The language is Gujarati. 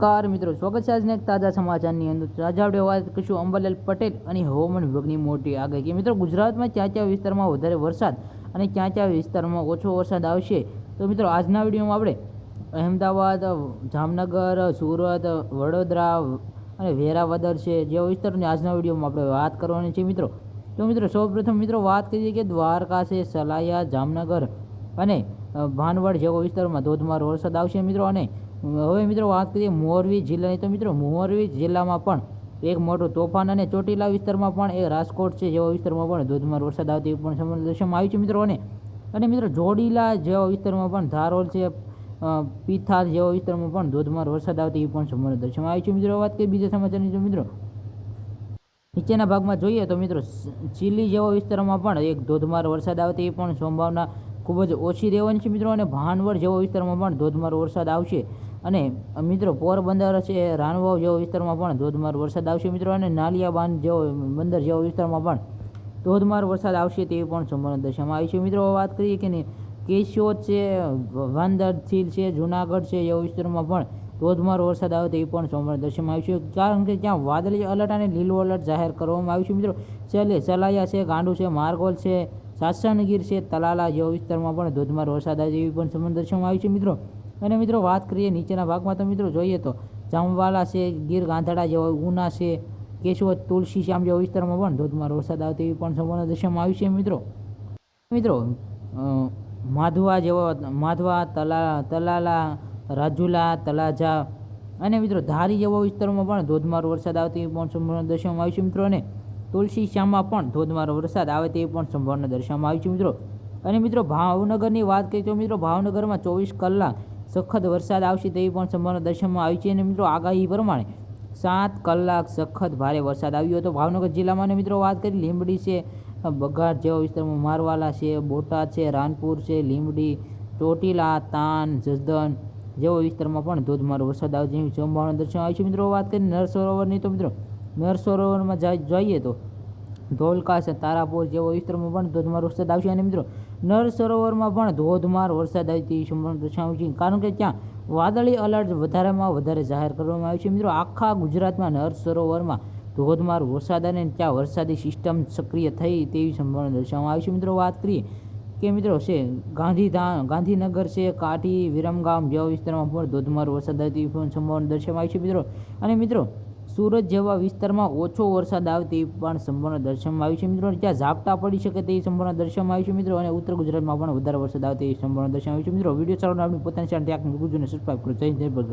કાર મિત્રો, સ્વાગત છે આજના એક તાજા સમાચારની અંદર. તાજા આપણે વાત કરીશું અંબાલાલ પટેલ અને હવામાન વિભાગની મોટી આગાહી. મિત્રો, ગુજરાતમાં ક્યાં ક્યાં વિસ્તારમાં વધારે વરસાદ અને ક્યાં ક્યાં વિસ્તારમાં ઓછો વરસાદ આવશે? તો મિત્રો, આજના વિડીયોમાં આપણે અહેમદાબાદ, જામનગર, સુરત, વડોદરા અને વેરાવદર છે, જેવા વિસ્તારોની આજના વિડીયોમાં આપણે વાત કરવાની છે મિત્રો. તો મિત્રો, સૌપ્રથમ મિત્રો, વાત કરીએ કે દ્વારકા છે સલાયા, જામનગર અને ભાનવડ જેવો વિસ્તારમાં ધોધમાર વરસાદ આવશે મિત્રો. અને હવે મિત્રો વાત કરીએ મોરબી જિલ્લાની. તો મિત્રો મોરબી જિલ્લામાં પણ એક મોટું તોફાન અને ચોટીલા વિસ્તારમાં પણ એ રાજકોટ છે જેવા વિસ્તારમાં પણ ધોધમાર વરસાદ આવતી પણ સમગ્ર આવ્યું છે મિત્રો. અને અને મિત્રો જોડીલા જેવા વિસ્તારમાં પણ ધારોલ છે અ, જેવા વિસ્તારમાં પણ ધોધમાર વરસાદ આવતી પણ સમગ્ર દૃશ્યમાં આવ્યું છે મિત્રો. વાત કરીએ બીજા સમાચારની જો મિત્રો નીચેના ભાગમાં જોઈએ તો મિત્રો ચીલી જેવા વિસ્તારમાં પણ એક ધોધમાર વરસાદ આવતી એ પણ સંભાવના ખૂબ જ ઓછી રહેવાની છે મિત્રો અને ભાનવડ જેવા વિસ્તારમાં પણ ધોધમાર વરસાદ આવશે. અને મિત્રો, પોરબંદર છે, રાનવાવ જેવા વિસ્તારમાં પણ ધોધમાર વરસાદ આવશે મિત્રો. અને નાલિયાબાન જેવો બંદર જેવા વિસ્તારમાં પણ ધોધમાર વરસાદ આવશે તેવી પણ સંભાવના દર્શાવવામાં આવી છે. મિત્રો વાત કરીએ કે કેશોદ છે વાંદર ચીલ છે, જુનાગઢ છે એવા વિસ્તારોમાં પણ ધોધમાર વરસાદ આવે તેવી પણ સંભાવના દર્શાવવામાં આવી છે. કારણ કે ત્યાં વાદળી અલર્ટ અને લીલો અલર્ટ જાહેર કરવામાં આવ્યું છે મિત્રો. છેલ્લે સલાયા છે, ગાંડુ છે, માર્ગોલ છે સાસણગીર છે, તલાલા જેવા વિસ્તારમાં પણ ધોધમાર વરસાદ આવે તેવી પણ સંબંધ દર્શાવવામાં આવી છે, મિત્રો. અને મિત્રો, વાત કરીએ નીચેના ભાગમાં, તો મિત્રો, જોઈએ તો જામવાલા છે, ગીર ગાંધડા જેવા ઉના છે કેશવત તુલસી શ્યામ જેવા વિસ્તારમાં પણ ધોધમાર વરસાદ આવે તેવી પણ સંભાવના દર્શાવવામાં આવી છે, મિત્રો. મિત્રો માધવા જેવો, માધવા, તલા, તલાલા, રાજુલા, તલાજા અને મિત્રો, ધારી જેવા વિસ્તારોમાં પણ ધોધમાર વરસાદ આવે તેવી પણ સંભાવના દર્શાવવામાં આવી છે, મિત્રો. અને તુલસી શ્યામમાં પણ ધોધમારો વરસાદ આવે તેવી પણ સંભાવના દર્શાવવામાં આવી છે મિત્રો. અને મિત્રો, ભાવનગરની વાત કરીએ તો મિત્રો, ભાવનગરમાં ચોવીસ કલાક સખત વરસાદ આવશે તેવી પણ સંભાવના દર્શાવવામાં આવી છે. અને મિત્રો, આગાહી પ્રમાણે સાત કલાક સખત ભારે વરસાદ આવ્યો હતો. ભાવનગર જિલ્લામાં મિત્રો, વાત કરી લીંબડી છે બગાડ જેવા વિસ્તારમાં મારવાલા છે, બોટાદ છે, રાનપુર છે, લીંબડી, ચોટીલા, તાન જસદન જેવા વિસ્તારમાં પણ ધોધમાર વરસાદ આવે જેવી સંભાવના દર્શાવવામાં આવી છે. મિત્રો, વાત કરીએ નર સરોવરની તો મિત્રો નર સરોવરમાં જોઈએ તો. ધોલકા છે તારાપુર જેવા વિસ્તારમાં પણ ધોધમાર વરસાદ આવશે. અને મિત્રો નર સરોવરમાં પણ ધોધમાર વરસાદ આવે તેવી સંભાવના દર્શાવી છે કારણ કે ત્યાં વાદળી અલર્ટ વધારેમાં વધારે જાહેર કરવામાં આવ્યું છે. મિત્રો, આખા ગુજરાતમાં નર સરોવરમાં ધોધમાર વરસાદ અને ત્યાં વરસાદી સિસ્ટમ સક્રિય થઈ તેવી સંભાવના દર્શાવવામાં આવી છે. મિત્રો, વાત કરીએ કે મિત્રો, છે, ગાંધીધામ, ગાંધીનગર છે, કાઠી, વિરમગામ જેવા વિસ્તારમાં પણ ધોધમાર વરસાદ આવે તેવી સંભાવના દર્શાવવામાં આવી છે, મિત્રો. અને મિત્રો સુરત જેવા વિસ્તારમાં ઓછો વરસાદ આવે તેવી પણ સંભાવના દર્શાવવામાં આવી છે. મિત્રો જ્યાં ઝાપટા પડી શકે તેવી સંભાવના દર્શાવવામાં આવી છે. મિત્રો, અને ઉત્તર ગુજરાતમાં પણ વધારે વરસાદ આવે તેવી સંભાવના દર્શાવવામાં આવી છે. મિત્રો, વીડિયો ચાલો આપણી પોતાની ચેનલ ત્યાં ગુરુજીને સબસ્ક્રાઈબ કરો. જય જય ભગત